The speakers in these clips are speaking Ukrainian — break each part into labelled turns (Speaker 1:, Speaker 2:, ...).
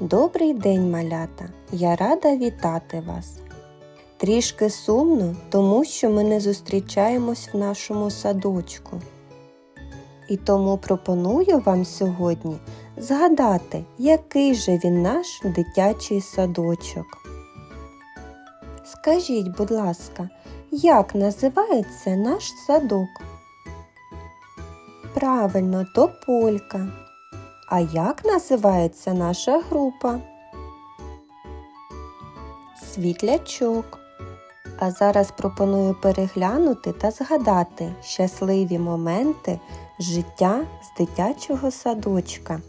Speaker 1: Добрий день, малята! Я рада вітати вас. Трішки сумно, тому що ми не зустрічаємось в нашому садочку. І тому пропоную вам сьогодні згадати, який же він наш дитячий садочок. Скажіть, будь ласка, як називається наш садок? Правильно, Тополька. А як називається наша група? Світлячок. А зараз пропоную переглянути та згадати щасливі моменти життя з дитячого садочка.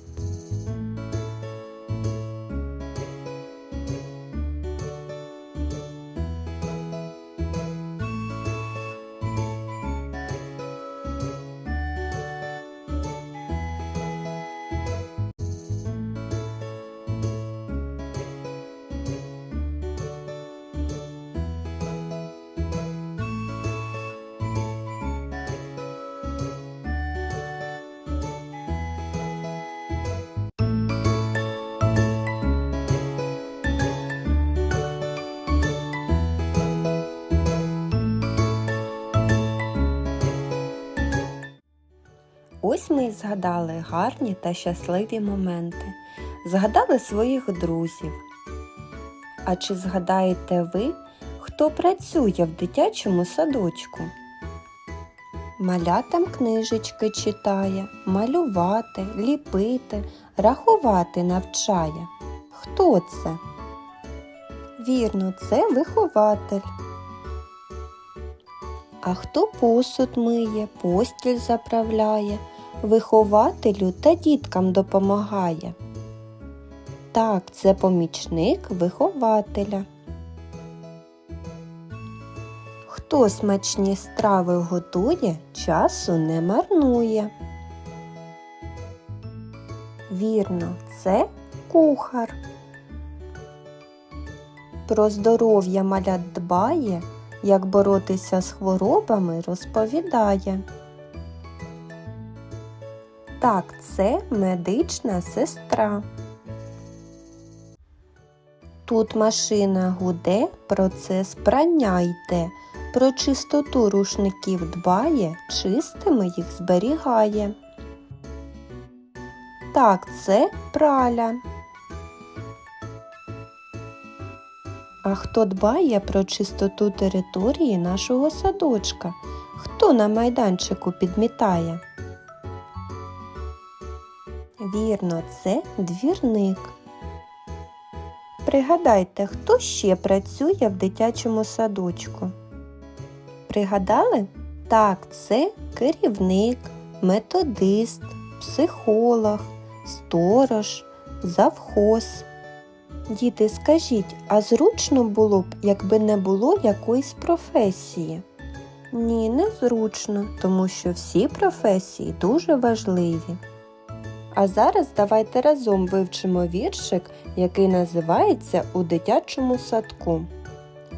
Speaker 1: Ось ми й згадали гарні та щасливі моменти, згадали своїх друзів. А чи згадаєте ви, хто працює в дитячому садочку? Малятам книжечки читає, малювати, ліпити, рахувати навчає. Хто це? Вірно, це вихователь. А хто посуд миє, постіль заправляє, вихователю та діткам допомагає? Так, це помічник вихователя. Хто смачні страви готує, часу не марнує. Вірно, це кухар. Про здоров'я малят дбає, як боротися з хворобами розповідає. Так, це медична сестра. Тут машина гуде, процес прання йде, про чистоту рушників дбає, чистими їх зберігає. Так, це праля. А хто дбає про чистоту території нашого садочка? Хто на майданчику підмітає? Вірно, це двірник. Пригадайте, хто ще працює в дитячому садочку? Пригадали? Так, це керівник, методист, психолог, сторож, завхоз. Діти, скажіть, а зручно було б, якби не було якоїсь професії? Ні, не зручно, тому що всі професії дуже важливі. А зараз давайте разом вивчимо віршик, який називається У дитячому садку.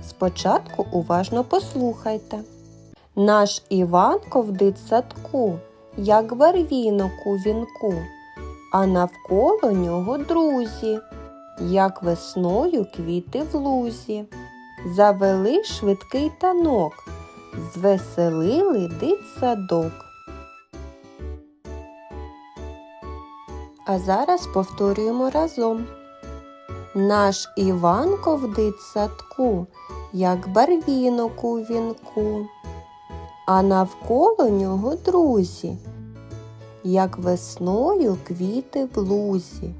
Speaker 1: Спочатку уважно послухайте. Наш Іванко в дитсадку, як барвінок у вінку, а навколо нього друзі як весною квіти в лузі. Завели швидкий танок, звеселили дитсадок. А зараз повторюємо разом. Наш Іванко в дитсадку, як барвінок у вінку, а навколо нього друзі, як весною квіти в лузі.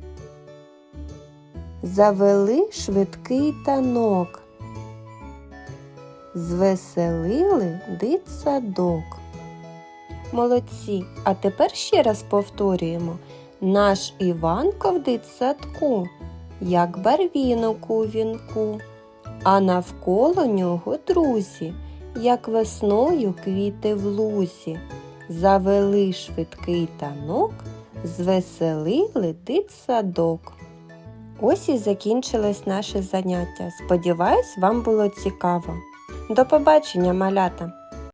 Speaker 1: Завели швидкий танок, звеселили дитсадок. Молодці, а тепер ще раз повторюємо наш Іванко в дитсадку, як барвінок у вінку, а навколо нього друзі, як весною квіти в лузі, завели швидкий танок, звеселили дитсадок. Ось і закінчилось наше заняття. Сподіваюсь, вам було цікаво. До побачення, малята!